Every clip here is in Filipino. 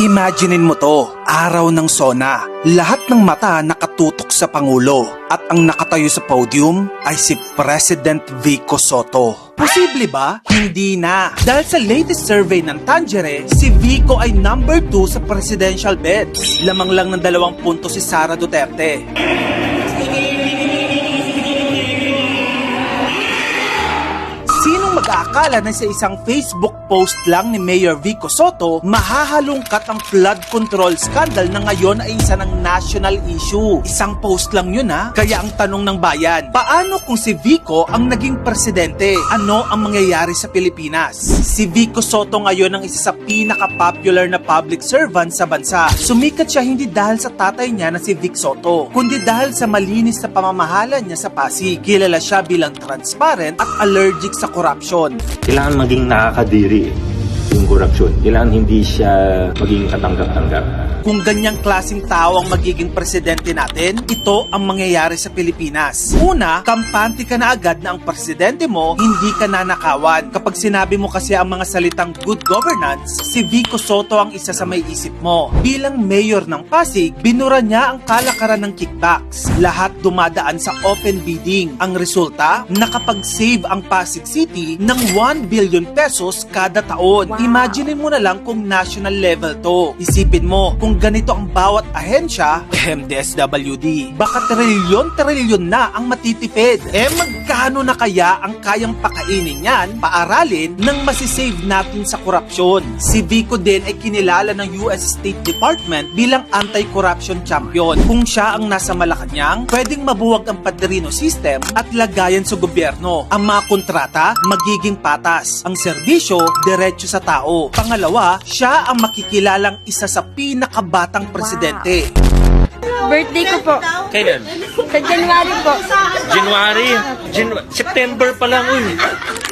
Imaginein mo to, araw ng SONA. Lahat ng mata nakatutok sa Pangulo at ang nakatayo sa podium ay si President Vico Soto. Posible ba? Hindi na. Dahil sa latest survey ng Tangere, si Vico ay number 2 sa presidential bid. Lamang lang ng dalawang punto si Sara Duterte. Sinong mag-aakala na sa isang Facebook post lang ni Mayor Vico Soto, mahahalungkat ang flood control scandal na ngayon ay isa ng national issue. Isang post lang yun ha. Kaya ang tanong ng bayan, paano kung si Vico ang naging presidente? Ano ang mangyayari sa Pilipinas? Si Vico Soto ngayon ang isa sa pinaka-popular na public servant sa bansa. Sumikat siya hindi dahil sa tatay niya na si Vic Soto, kundi dahil sa malinis na pamamahala niya sa Pasig. Kilala siya bilang transparent at allergic sa korupsyon. Kailangan maging nakakadiri yung korupsyon. Kailangan hindi siya maging katanggap-tanggap. Kung ganyang klaseng tao ang magiging presidente natin, ito ang mangyayari sa Pilipinas. Una, kampante ka na agad na ang presidente mo, hindi ka nanakawan. Kapag sinabi mo kasi ang mga salitang good governance, si Vico Soto ang isa sa may isip mo. Bilang mayor ng Pasig, binura niya ang kalakaran ng kickbacks. Lahat dumadaan sa open bidding. Ang resulta, nakapag-save ang Pasig City ng 1 billion pesos kada taon. Imagine mo na lang kung national level to. Isipin mo, kung ganito ang bawat ahensya, MDSWD, baka trilyon-trilyon na ang matitipid. Eh magkano na kaya ang kayang pakainin yan, paaralin, nang masisave natin sa korupsyon? Si Vico din ay kinilala ng US State Department bilang anti-corruption champion. Kung siya ang nasa Malacanang, pwedeng mabuwag ang padrino system at lagayan sa gobyerno. Ang mga kontrata, magiging patas. Ang serbisyo, diretso sa tao. Pangalawa, siya ang makikilalang isa sa pinakabatang presidente. Birthday ko po. Kailan? Sa January po. January? Jan- September pa lang, uy.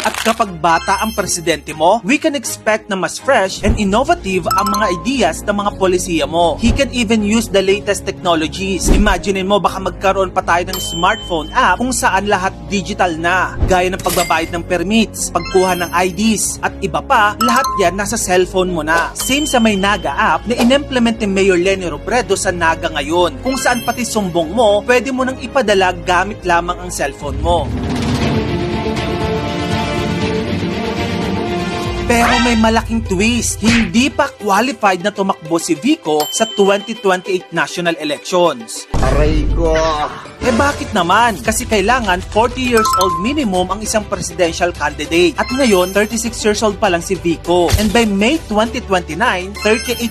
At kapag bata ang presidente mo, we can expect na mas fresh and innovative ang mga ideas ng mga polisiya mo. He can even use the latest technologies. Imagine mo baka magkaroon pa tayo ng smartphone app kung saan lahat digital na. Gaya ng pagbabayad ng permits, pagkuha ng IDs, at iba pa, lahat yan nasa cellphone mo na. Same sa may Naga app na inimplement ni Mayor Lenny Robredo sa Naga ngayon, kung saan pati sumbong mo, pwede mo nang ipadala gamit lamang ang cellphone mo. Pero may malaking twist. Hindi pa qualified na tumakbo si Vico sa 2028 national elections. Aray ko. Eh bakit naman? Kasi kailangan 40 years old minimum ang isang presidential candidate. At ngayon, 36 years old pa lang si Vico. And by May 2029, 38 years